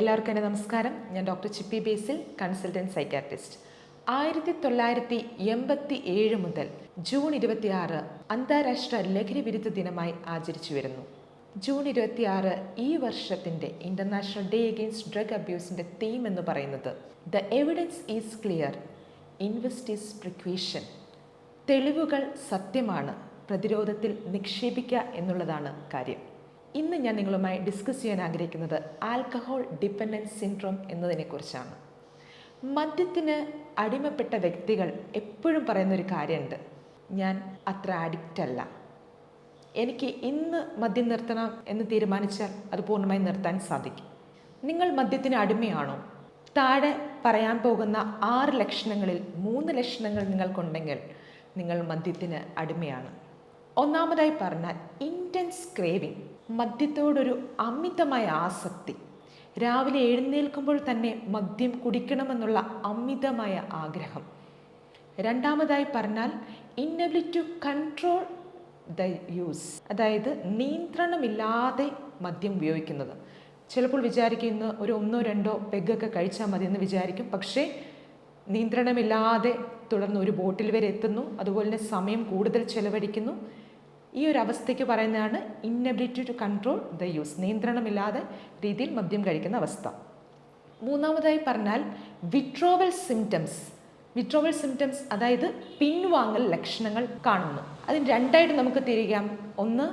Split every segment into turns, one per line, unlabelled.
എല്ലാവർക്കും എന്റെ നമസ്കാരം. ഞാൻ doctor Chippy Basil consultant psychiatrist ആയിരത്തി തൊള്ളായിരത്തി എൺപത്തി ഏഴ് മുതൽ ജൂൺ ഇരുപത്തിയാറ് അന്താരാഷ്ട്ര ലഹരി വിരുദ്ധ ദിനമായി ആചരിച്ചു വരുന്നു. ജൂൺ ഇരുപത്തിയാറ് ഈ വർഷത്തിന്റെ ഇന്റർനാഷണൽ ഡേ അഗെയിൻസ്റ്റ് ഡ്രഗ് അബ്യൂസിന്റെ തീം എന്ന് പറയുന്നത് the evidence is clear invest is precaution തെളിവുകൾ സത്യമാണ് പ്രതിരോധത്തിൽ നിക്ഷേപിക്കുക എന്നുള്ളതാണ് കാര്യം. ഇന്ന് ഞാൻ നിങ്ങളുമായി ഡിസ്കസ് ചെയ്യാൻ ആഗ്രഹിക്കുന്നത് ആൽക്കഹോൾ ഡിപ്പെൻഡൻസ് സിൻഡ്രോം എന്നതിനെക്കുറിച്ചാണ്. മദ്യത്തിന് അടിമപ്പെട്ട വ്യക്തികൾ എപ്പോഴും പറയുന്നൊരു കാര്യമുണ്ട്. ഞാൻ അത്ര അഡിക്റ്റ് അല്ല. എനിക്ക് ഇന്ന് മദ്യം നിർത്തണം എന്ന് തീരുമാനിച്ചാൽ അത് പൂർണമായി നിർത്താൻ സാധിക്കും. നിങ്ങൾ മദ്യത്തിന് അടിമയാണോ? താഴെ പറയാൻ പോകുന്ന ആറ് ലക്ഷണങ്ങളിൽ മൂന്ന് ലക്ഷണങ്ങൾ നിങ്ങൾക്കുണ്ടെങ്കിൽ നിങ്ങൾ മദ്യത്തിന് അടിമയാണ്. ഒന്നാമതായി പറഞ്ഞാൽ ഇന്റൻസ് ക്രേവിങ് മദ്യത്തോടൊരു അമിതമായ ആസക്തി. രാവിലെ എഴുന്നേൽക്കുമ്പോൾ തന്നെ മദ്യം കുടിക്കണമെന്നുള്ള അമിതമായ ആഗ്രഹം. രണ്ടാമതായി പറഞ്ഞാൽ inability to control the use അതായത് നിയന്ത്രണമില്ലാതെ മദ്യം ഉപയോഗിക്കുന്നത്. ചിലപ്പോൾ വിചാരിക്കുന്ന ഒരു ഒന്നോ രണ്ടോ പെഗൊക്കെ കഴിച്ചാൽ മതി എന്ന് വിചാരിക്കും പക്ഷേ നിയന്ത്രണമില്ലാതെ തുടർന്ന് ഒരു ബോട്ടിൽ വരെ എത്തുന്നു. അതുപോലെ തന്നെ സമയം കൂടുതൽ ചെലവഴിക്കുന്നു. ഈ ഒരു അവസ്ഥയ്ക്ക് പറയുന്നതാണ് inability to control the use നിയന്ത്രണമില്ലാതെ രീതിയിൽ മദ്യം കഴിക്കുന്ന അവസ്ഥ. മൂന്നാമതായി പറഞ്ഞാൽ വിട്രോവൽ സിംറ്റംസ് വിട്രോവൽ സിംറ്റംസ് അതായത് പിൻവാങ്ങൽ ലക്ഷണങ്ങൾ കാണുന്നു. അതിന് രണ്ടായിട്ട് നമുക്ക് തിരികാം ഒന്ന്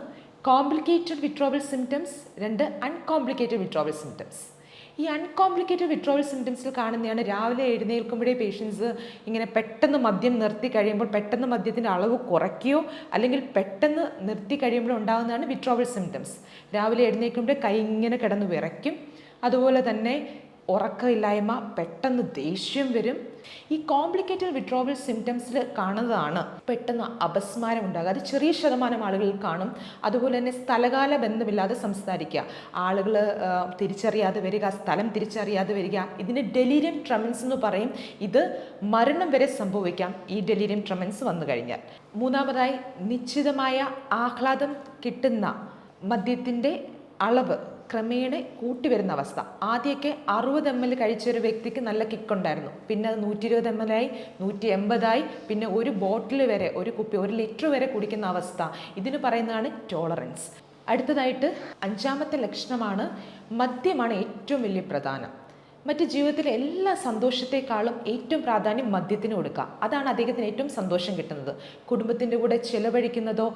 കോംപ്ലിക്കേറ്റഡ് വിട്രോവൽ സിംറ്റംസ് രണ്ട് അൺകോംപ്ലിക്കേറ്റഡ് വിട്രോവൽ സിംറ്റംസ് ഈ അൺകോംപ്ലിക്കേറ്റഡ് വിട്രോവൽ സിംറ്റംസിൽ കാണുന്നതാണ് രാവിലെ എഴുന്നേൽക്കുമ്പോഴേ പേഷ്യൻസ് ഇങ്ങനെ പെട്ടെന്ന് മദ്യം നിർത്തി കഴിയുമ്പോൾ പെട്ടെന്ന് മദ്യത്തിന്റെ അളവ് കുറയ്ക്കുകയോ അല്ലെങ്കിൽ പെട്ടെന്ന് നിർത്തി കഴിയുമ്പോൾ ഉണ്ടാകുന്നതാണ് വിട്രോവൽ സിംറ്റംസ് രാവിലെ എഴുന്നേൽക്കുമ്പോഴേ കൈ ഇങ്ങനെ കിടന്ന് വിറയ്ക്കും. അതുപോലെ തന്നെ ഉറക്കമില്ലായ്മ പെട്ടെന്ന് ദേഷ്യം വരും. ഈ കോംപ്ലിക്കേറ്റഡ് വിഡ്രോവൽ സിംറ്റംസിൽ കാണുന്നതാണ് പെട്ടെന്ന് അപസ്മാരം ഉണ്ടാകുക. അത് ചെറിയ ശതമാനം ആളുകളിൽ കാണും. അതുപോലെ തന്നെ സ്ഥലകാല ബന്ധമില്ലാതെ സംസാരിക്കുക. ആളുകൾ തിരിച്ചറിയാതെ വരിക സ്ഥലം തിരിച്ചറിയാതെ വരിക. ഇതിന് ഡെലീരിയം ട്രമൻസ് എന്ന് പറയും. ഇത് മരണം വരെ സംഭവിക്കാം. ഈ ഡെലീരിയം ട്രമൻസ് വന്നു കഴിഞ്ഞാൽ. മൂന്നാമതായി നിശ്ചിതമായ ആഹ്ലാദം കിട്ടുന്ന മദ്യത്തിന്റെ അളവ്. ക്രമേണ കൂട്ടി വരുന്ന അവസ്ഥ. ആദ്യമൊക്കെ അറുപത് എം എൽ കഴിച്ച ഒരു വ്യക്തിക്ക് നല്ല കിക്കുണ്ടായിരുന്നു പിന്നെ അത് നൂറ്റി ഇരുപത് എം എൽ ആയി നൂറ്റി എൺപതായി പിന്നെ ഒരു ബോട്ടിൽ വരെ ഒരു കുപ്പി ഒരു ലിറ്റർ വരെ കുടിക്കുന്ന അവസ്ഥ. ഇതിന് പറയുന്നതാണ് ടോളറൻസ് അടുത്തതായിട്ട് അഞ്ചാമത്തെ ലക്ഷണമാണ് മദ്യമാണ് ഏറ്റവും വലിയ പ്രധാനം. മറ്റ് ജീവിതത്തിലെ എല്ലാ സന്തോഷത്തെക്കാളും ഏറ്റവും പ്രാധാന്യം മദ്യത്തിന് കൊടുക്കുക. അതാണ് അദ്ദേഹത്തിന് ഏറ്റവും സന്തോഷം കിട്ടുന്നത്. കുടുംബത്തിന്റെ കൂടെ ചിലവഴിക്കുന്നതോ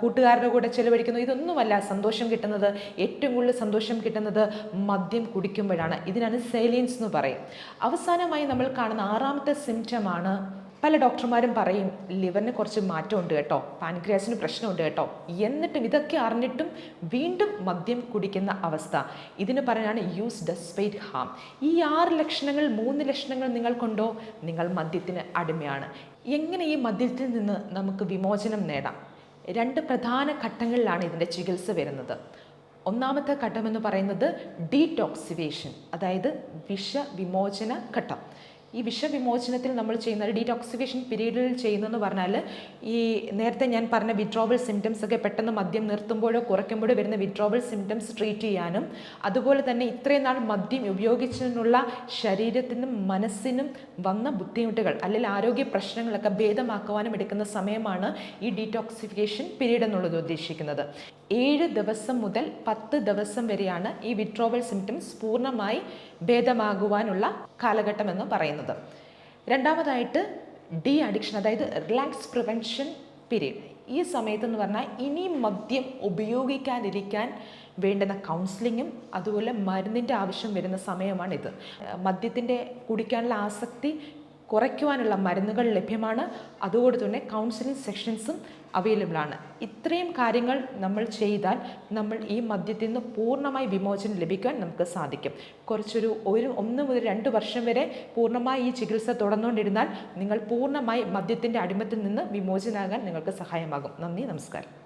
കൂട്ടുകാരുടെ കൂടെ ചിലവഴിക്കുന്നതോ ഇതൊന്നുമല്ല സന്തോഷം കിട്ടുന്നത്. ഏറ്റവും കൂടുതൽ സന്തോഷം കിട്ടുന്നത് മദ്യം കുടിക്കുമ്പോഴാണ്. ഇതിനാണ് സൈലിയൻസ് എന്ന് പറയും. അവസാനമായി നമ്മൾ കാണുന്ന ആറാമത്തെ സിംറ്റമാണ് പല ഡോക്ടർമാരും പറയും ലിവറിന് കുറച്ച് മാറ്റമുണ്ട് കേട്ടോ പാൻക്രിയാസിന് പ്രശ്നമുണ്ട് കേട്ടോ. എന്നിട്ടും ഇതൊക്കെ അറിഞ്ഞിട്ടും വീണ്ടും മദ്യം കുടിക്കുന്ന അവസ്ഥ. ഇതിന് പറയാനാണ് യൂസ് ഡെസ്പൈറ്റ് ഹാം. ഈ ആറ് ലക്ഷണങ്ങൾ മൂന്ന് ലക്ഷണങ്ങൾ നിങ്ങൾക്കുണ്ടോ? നിങ്ങൾ മദ്യത്തിന് അടിമയാണ്. എങ്ങനെ ഈ മദ്യത്തിൽ നിന്ന് നമുക്ക് വിമോചനം നേടാം? രണ്ട് പ്രധാന ഘട്ടങ്ങളിലാണ് ഇതിന്റെ ചികിത്സ വരുന്നത്. ഒന്നാമത്തെ ഘട്ടമെന്ന് പറയുന്നത് ഡീടോക്സിവേഷൻ അതായത് വിഷവിമോചന ഘട്ടം. ഈ വിഷവിമോചനത്തിൽ നമ്മൾ ചെയ്യുന്ന ഡീടോക്സിഫിക്കേഷൻ പീരീഡിൽ ചെയ്യുന്നതെന്ന് പറഞ്ഞാൽ ഈ നേരത്തെ ഞാൻ പറഞ്ഞ വിഡ്രോവൽ സിംറ്റംസ് ഒക്കെ പെട്ടെന്ന് മദ്യം നിർത്തുമ്പോഴോ കുറയ്ക്കുമ്പോഴോ വരുന്ന വിഡ്രോവൽ സിംറ്റംസ് ട്രീറ്റ് ചെയ്യാനും അതുപോലെ തന്നെ ഇത്രയും നാൾ മദ്യം ഉപയോഗിച്ചതിനുള്ള ശരീരത്തിനും മനസ്സിനും വന്ന ബുദ്ധിമുട്ടുകൾ അല്ലെങ്കിൽ ആരോഗ്യ പ്രശ്നങ്ങളൊക്കെ ഭേദമാക്കുവാനും എടുക്കുന്ന സമയമാണ് ഈ ഡീടോക്സിഫിക്കേഷൻ പീരീഡ് എന്നുള്ളത് ഉദ്ദേശിക്കുന്നത്. ഏഴ് ദിവസം മുതൽ പത്ത് ദിവസം വരെയാണ് ഈ വിഡ്രോവൽ സിംറ്റംസ് പൂർണമായി ഭേദമാകുവാനുള്ള കാലഘട്ടം എന്ന് പറയുന്നത്. രണ്ടാമതായിട്ട് ഡി അഡിക്ഷൻ അതായത് റിലാക്സ് പ്രിവെൻഷൻ പീരീഡ് ഈ സമയത്ത് എന്ന് പറഞ്ഞാൽ ഇനി മദ്യം ഉപയോഗിക്കാതിരിക്കാൻ വേണ്ടുന്ന കൗൺസിലിങ്ങും അതുപോലെ മരുന്നിന്റെ ആവശ്യം വരുന്ന സമയമാണിത്. മദ്യത്തിന്റെ കുടിക്കാനുള്ള ആസക്തി കുറയ്ക്കുവാനുള്ള മരുന്നുകൾ ലഭ്യമാണ്. അതുകൊണ്ട് തന്നെ കൗൺസിലിംഗ് സെഷൻസും അവൈലബിൾ ആണ്. ഇത്രയും കാര്യങ്ങൾ നമ്മൾ ചെയ്താൽ നമ്മൾ ഈ മദ്യത്തിൽ നിന്ന് പൂർണമായി വിമോചനം ലഭിക്കാൻ നമുക്ക് സാധിക്കും. കുറച്ചൊരു ഒരു ഒന്ന് മുതൽ രണ്ട് വർഷം വരെ പൂർണമായി ഈ ചികിത്സ തുടർന്നുകൊണ്ടിരുന്നാൽ നിങ്ങൾ പൂർണമായി മദ്യത്തിന്റെ അടിമത്തിൽ നിന്ന് വിമോചനാകാൻ നിങ്ങൾക്ക് സഹായമാകും. നന്ദി നമസ്കാരം.